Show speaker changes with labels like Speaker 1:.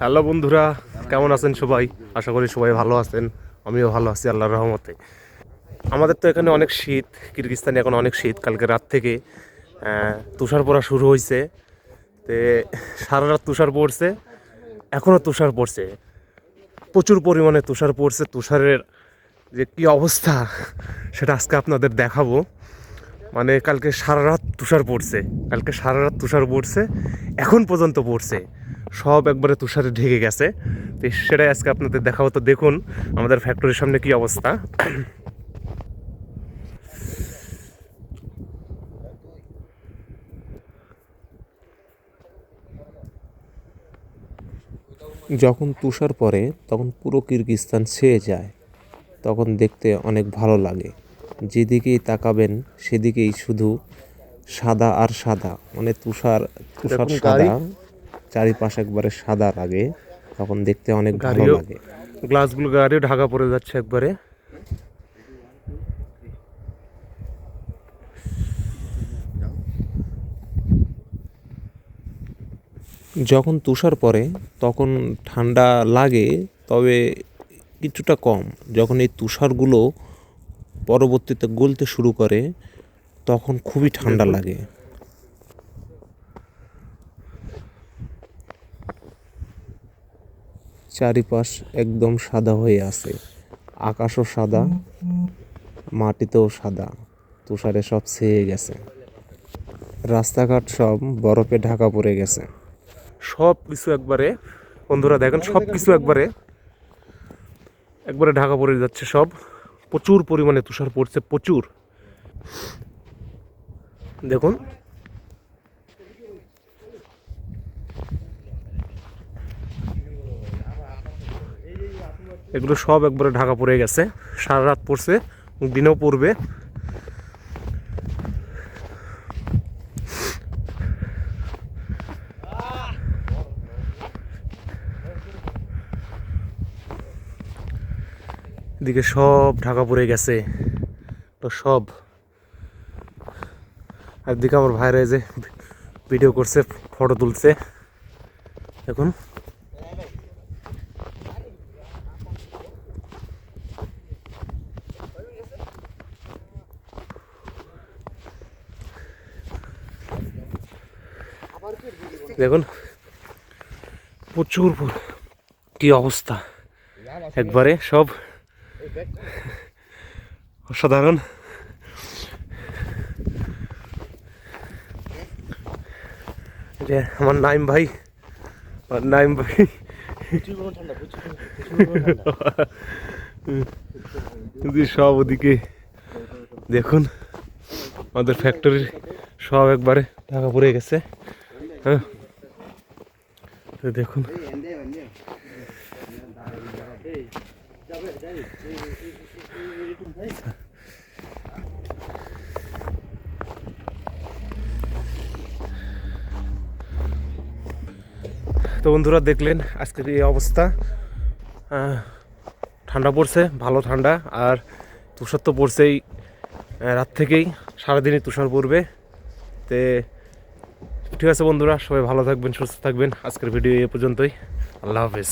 Speaker 1: Hello বন্ধুরা, কেমন আছেন সবাই? আশা করি সবাই ভালো আছেন। আমিও ভালো আছি আল্লাহর রহমতে। আমাদের তো এখানে অনেক শীত কিরগিস্তানে এখন অনেক শীত। কালকে রাত থেকে তুষার পড়া শুরু হয়েছে তে সারা রাত তুষার পড়ছে এখনও তুষার পড়ছে। প্রচুর পরিমাণে তুষার পড়ছে। তুষারের যে কি অবস্থা, সেটা আজকে আপনাদের দেখাবো। মানে কালকে সারা রাত তুষার পড়ছে। কালকে সারা রাত তুষার পড়ছে, এখন পর্যন্ত পড়ছে। সব একবারে তুষারে ঢেকে গেছে। তো সেটাই আজকে আপনাদের দেখাবো। তো দেখুন আমাদের ফ্যাক্টরির সামনে কি অবস্থা।
Speaker 2: যখন তুষার পড়ে তখন পুরো কিরগিস্তান ছেয়ে যায়। তখন দেখতে অনেক ভালো লাগে। যেদিকেই তাকাবেন সেদিকেই শুধু সাদা আর সাদা। মানে তুষার তুষার সাদা। চারিপাশ একবারে সাদা লাগে তখন দেখতে অনেক ভালো লাগে।
Speaker 1: গ্লাসগুলো গাড়িও ঢাকা পড়ে যাচ্ছে একবারে।
Speaker 2: যখন তুষার পড়ে তখন ঠান্ডা লাগে তবে কিছুটা কম। যখন এই তুষারগুলো পরবর্তীতে গলতে শুরু করে তখন খুবই ঠান্ডা লাগে। চারিপাশ একদম সাদা হয়ে আছে। আকাশও সাদা, মাটিতেও সাদা। তুষারে সব ছেয়ে গেছে। রাস্তাঘাট সব বরফে ঢাকা পড়ে গেছে।
Speaker 1: সব কিছু একবারে, বন্ধুরা দেখেন, সব কিছু একবারে একবারে ঢাকা পড়ে যাচ্ছে সব। প্রচুর পরিমাণে তুষার পড়ছে, প্রচুর। দেখুন এগুলো সব একবারে ঢাকা পড়ে গেছে। সারা রাত পড়ছে দিনেও পড়বে। এদিকে সব ঢাকা পড়ে গেছে। তো সব। একদিকে আমার ভাইরা যে ভিডিও করছে, ফটো তুলছে। দেখুন দেখুন, প্রচুর প- কি অবস্থা? একবারে সব অসাধারণ। যে আমার নাইম ভাই, আমার নাইম ভাই। সব ওদিকে দেখুন, আমাদের ফ্যাক্টরির সব একবারে ঢাকা পড়ে গেছে। হ্যাঁ দেখুন। তো বন্ধুরা দেখলেন আজকের এই অবস্থা। ঠান্ডা পড়ছে, ভালো ঠান্ডা, আর তুষার তো পড়ছেই। রাত থেকেই সারাদিনই তুষার পড়বে। তে ঠিক আছে বন্ধুরা সবাই ভালো থাকবেন সুস্থ থাকবেন। আজকের ভিডিও এ পর্যন্তই। আল্লাহ হাফেজ।